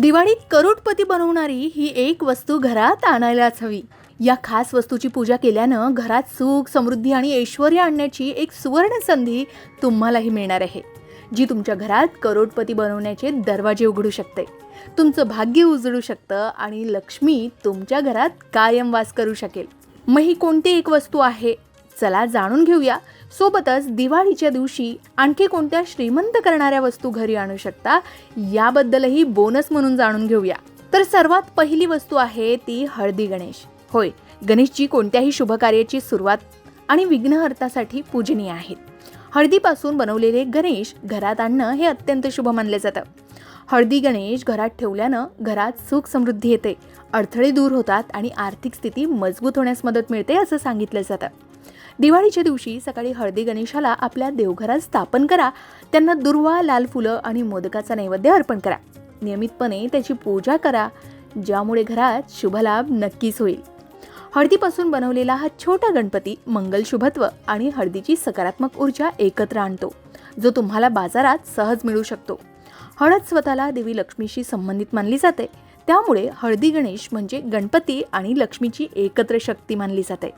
दिवाळीत करोडपती बनवणारी ही एक वस्तू घरात आणायलाच हवी. या खास वस्तूची पूजा केल्यानं घरात सुख समृद्धी आणि ऐश्वर आणण्याची एक सुवर्ण संधी तुम्हालाही मिळणार आहे जी तुमच्या घरात करोडपती बनवण्याचे दरवाजे उघडू शकते. तुमचं भाग्य उजळू शकतं आणि लक्ष्मी तुमच्या घरात कायम वास करू शकेल. मग ही कोणती एक वस्तू आहे? चला जाणून घेऊया. सोबतच दिवाळीच्या दिवशी आणखी कोणत्या श्रीमंत करणाऱ्या वस्तू घरी आणू शकता याबद्दलही बोनस म्हणून जाणून घेऊया. तर सर्वात पहिली वस्तू आहे ती हळदी गणेश. होय गणेशजी कोणत्याही शुभकार्याची सुरुवात आणि विघ्नहर्तासाठी पूजनीय आहेत. हळदीपासून बनवलेले गणेश घरात आणणं हे अत्यंत शुभ मानले जातं. हळदी गणेश घरात ठेवल्यानं घरात सुख समृद्धी येते अडथळे दूर होतात आणि आर्थिक स्थिती मजबूत होण्यास मदत मिळते असं सांगितलं जातं. दिवाळीच्या दिवशी सकाळी हळदी गणेशाला आपल्या देवघरात स्थापन करा. त्यांना दुर्वा लाल फुलं आणि मोदकाचा नैवेद्य अर्पण करा. नियमितपणे त्याची पूजा करा ज्यामुळे घरात शुभलाभ नक्कीच होईल. हळदीपासून बनवलेला हा छोटा गणपती मंगल शुभत्व आणि हळदीची सकारात्मक ऊर्जा एकत्र आणतो जो तुम्हाला बाजारात सहज मिळू शकतो. हळद स्वतःला देवी लक्ष्मीशी संबंधित मानली जाते. त्यामुळे हळदी गणेश म्हणजे गणपती आणि लक्ष्मीची एकत्र शक्ती मानली जाते.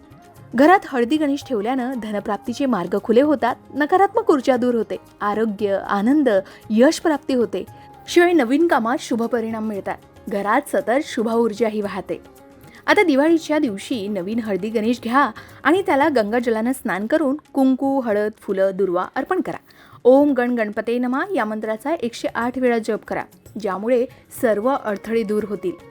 घरात हळदी गणेश ठेवल्यानं धनप्राप्तीचे मार्ग खुले होतात नकारात्मक ऊर्जा दूर होते आरोग्य आनंद यश प्राप्ती होते. शिवाय नवीन कामात शुभ परिणाम मिळतात. घरात सतत शुभ ऊर्जाही वाहते. आता दिवाळीच्या दिवशी नवीन हळदी गणेश घ्या आणि त्याला गंगाजलानं स्नान करून कुंकू हळद फुलं दुर्वा अर्पण करा. ओम गण गणपते नमा या मंत्राचा एकशे आठ वेळा जप करा ज्यामुळे सर्व अडथळे दूर होतील.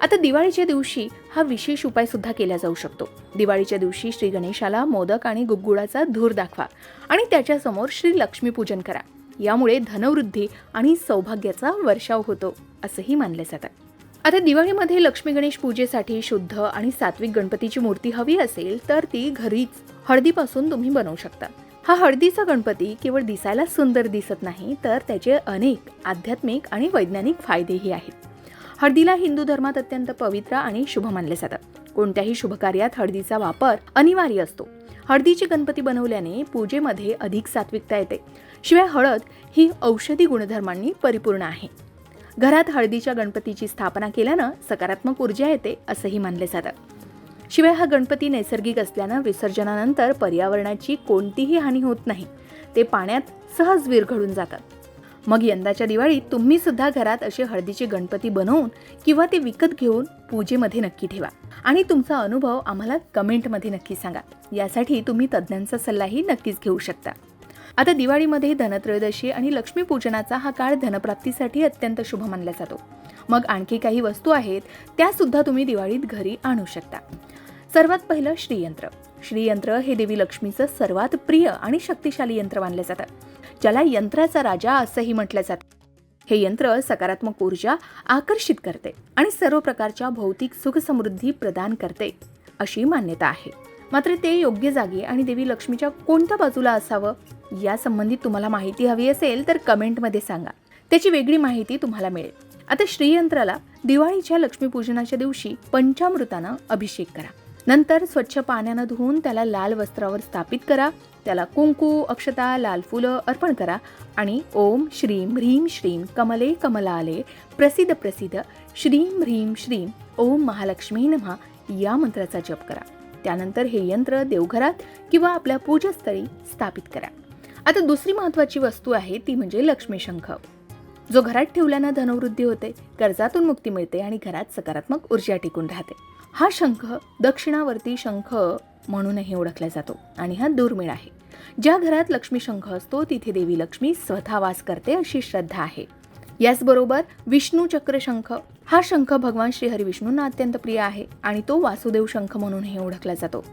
आता दिवाळीच्या दिवशी हा विशेष उपाय सुद्धा केला जाऊ शकतो. दिवाळीच्या दिवशी श्री गणेशाला मोदक आणि गुगुळाचा धूर दाखवा आणि त्याच्यासमोर श्री लक्ष्मी पूजन करा. यामुळे धनवृद्धी आणि सौभाग्याचा वर्षाव होतो असंही मानले जातं. आता दिवाळीमध्ये लक्ष्मी गणेश पूजेसाठी शुद्ध आणि सात्विक गणपतीची मूर्ती हवी असेल तर ती घरीच हळदीपासून तुम्ही बनवू शकता. हा हळदीचा गणपती केवळ दिसायला सुंदर दिसत नाही तर त्याचे अनेक आध्यात्मिक आणि वैज्ञानिक फायदेही आहेत. हळदीला हिंदू धर्मात अत्यंत पवित्र आणि शुभ मानले जातात. कोणत्याही शुभकार्यात हळदीचा वापर अनिवार्य असतो. हळदीची गणपती बनवल्याने पूजेमध्ये अधिक सात्विकता येते. शिवाय हळद ही औषधी गुणधर्मांनी परिपूर्ण आहे. घरात हळदीच्या गणपतीची स्थापना केल्यानं सकारात्मक ऊर्जा येते असंही मानले जातं. शिवाय हा गणपती नैसर्गिक असल्यानं विसर्जनानंतर पर्यावरणाची कोणतीही हानी होत नाही. ते पाण्यात सहज विरघळून जातात. मग यंदाच्या दिवाळीत तुम्ही सुद्धा घरात असे हळदीचे गणपती बनवून किंवा ते विकत घेऊन पूजेमध्ये नक्की ठेवा. आणि तुमचा अनुभव आम्हाला कमेंटमध्ये नक्की सांगा. यासाठी तुम्ही तज्ज्ञांचा सल्लाही नक्कीच घेऊ शकता. आता दिवाळीमध्ये धनत्रयोदशी आणि लक्ष्मीपूजनाचा हा काळ धनप्राप्तीसाठी अत्यंत शुभ मानला जातो. मग आणखी काही वस्तू आहेत त्या सुद्धा तुम्ही दिवाळीत घरी आणू शकता. सर्वात पहिलं श्रीयंत्र. श्रीयंत्र हे देवी लक्ष्मीचं सर्वात प्रिय आणि शक्तिशाली यंत्र मानलं जातं. ज्याला यंत्राचा राजा असंही म्हटलं जातं. हे यंत्र सकारात्मक ऊर्जा आकर्षित करते आणि सर्व प्रकारच्या भौतिक सुखसमृद्धी प्रदान करते अशी मान्यता आहे. मात्र ते योग्य जागी आणि देवी लक्ष्मीच्या कोणत्या बाजूला असावं या संबंधित तुम्हाला माहिती हवी असेल तर कमेंटमध्ये सांगा. त्याची वेगळी माहिती तुम्हाला मिळेल. आता श्रीयंत्राला दिवाळीच्या लक्ष्मीपूजनाच्या दिवशी पंचामृतानं अभिषेक करा. नंतर स्वच्छ पाण्यानं धुवून त्याला लाल वस्त्रावर स्थापित करा त्याला कुंकू अक्षता लाल फुलं अर्पण करा आणि ओम श्रीम ह्रीम श्रीम कमले कमलाले प्रसिद्ध प्रसिद्ध श्रीम ह्रीम श्रीम ओम महालक्ष्मी नमहा या मंत्राचा जप करा. त्यानंतर हे यंत्र देवघरात किंवा आपल्या पूजास्थळी स्थापित करा. आता दुसरी महत्वाची वस्तू आहे ती म्हणजे लक्ष्मी शंख. जो घरात ठेवल्यानं धनवृद्धी होते कर्जातून मुक्ती मिळते आणि घरात सकारात्मक ऊर्जा टिकून राहते. हा शंख दक्षिणावर्ती शंख म्हणूनही ओळखला जातो आणि हा दुर्मिळ आहे. ज्या घरात लक्ष्मी शंख असतो तिथे देवी लक्ष्मी स्वतः वास करते अशी श्रद्धा आहे. याचबरोबर विष्णू चक्र शंख हा शंख भगवान श्रीहरी विष्णूंना अत्यंत प्रिय आहे आणि तो वासुदेव शंख म्हणूनही ओळखला जातो.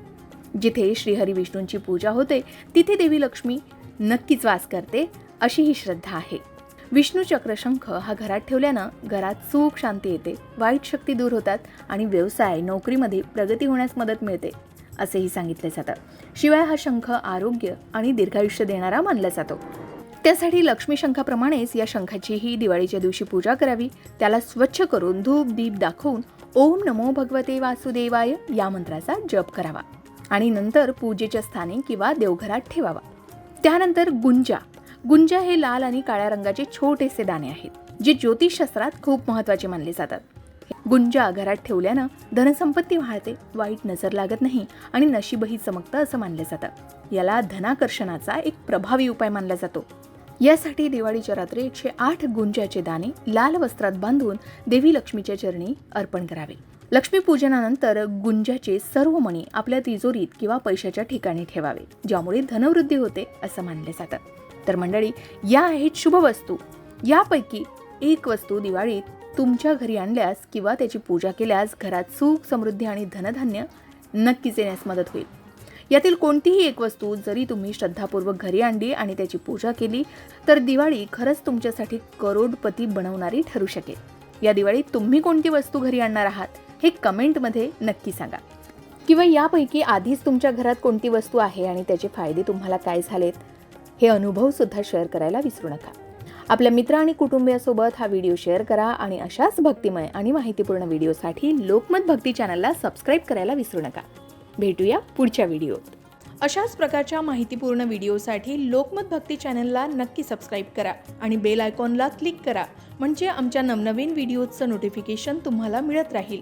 जिथे श्रीहरी विष्णूंची पूजा होते तिथे देवी लक्ष्मी नक्कीच वास करते अशी ही श्रद्धा आहे. विष्णू चक्र शंख हा घरात ठेवल्यानं घरात सुख शांती येते. वाईट शक्ती दूर होतात आणि व्यवसाय नोकरीमध्ये प्रगती होण्यास मदत मिळते असेही सांगितले जातं. शिवाय हा शंख आरोग्य आणि दीर्घायुष्य देणारा मानला जातो. त्यासाठी लक्ष्मी शंखाप्रमाणेच या शंखाचीही दिवाळीच्या दिवशी पूजा करावी. त्याला स्वच्छ करून धूप दीप दाखवून ओम नमो भगवते वासुदेवाय या मंत्राचा जप करावा आणि नंतर पूजेच्या स्थानी किंवा देवघरात ठेवावा. त्यानंतर गुंजा गुंजा हे लाल आणि काळ्या रंगाचे छोटेसे दाणे आहेत जे ज्योतिषशास्त्रात खूप महत्त्वाचे मानले जातात. गुंजा घरात ठेवल्यानं धनसंपत्ती वाढते वाईट नजर लागत नाही आणि नशीबही चमकतं असं मानलं जातं. याला धनाकर्षणाचा एक प्रभावी उपाय मानला जातो. यासाठी दिवाळीच्या रात्री एकशे आठ गुंजाचे दाणे लाल वस्त्रात बांधून देवी लक्ष्मीच्या चरणी अर्पण करावे. लक्ष्मीपूजनानंतर गुंजाचे सर्व मणी आपल्या तिजोरीत किंवा पैशाच्या ठिकाणी ठेवावे ज्यामुळे धनवृद्धी होते असं मानले जातं. तर मंडळी या आहेत शुभ वस्तू यापैकी एक वस्तू दिवाळीत तुमच्या घरी आणल्यास किंवा त्याची पूजा केल्यास घरात सुख समृद्धी आणि धनधान्य नक्कीच येण्यास मदत होईल. यातील कोणतीही एक वस्तू जरी तुम्ही श्रद्धापूर्वक घरी आणली आणि त्याची पूजा केली तर दिवाळी खरंच तुमच्यासाठी करोडपती बनवणारी ठरू शकेल. या दिवाळीत तुम्ही कोणती वस्तू घरी आणणार आहात हे कमेंटमध्ये नक्की सांगा. किंवा यापैकी आधीच तुमच्या घरात कोणती वस्तू आहे आणि त्याचे फायदे तुम्हाला काय झालेत हे अनुभवसुद्धा शेअर करायला विसरू नका. आपल्या मित्र आणि कुटुंबियासोबत हा व्हिडिओ शेअर करा आणि अशाच भक्तिमय आणि माहितीपूर्ण व्हिडिओसाठी लोकमत भक्ती चॅनलला सबस्क्राईब करायला विसरू नका. भेटूया पुढच्या व्हिडिओत. अशाच प्रकारच्या माहितीपूर्ण व्हिडिओसाठी लोकमत भक्ती चॅनलला नक्की सबस्क्राईब करा आणि बेल आयकॉनला क्लिक करा म्हणजे आमच्या नवनवीन व्हिडिओजचं नोटिफिकेशन तुम्हाला मिळत राहील.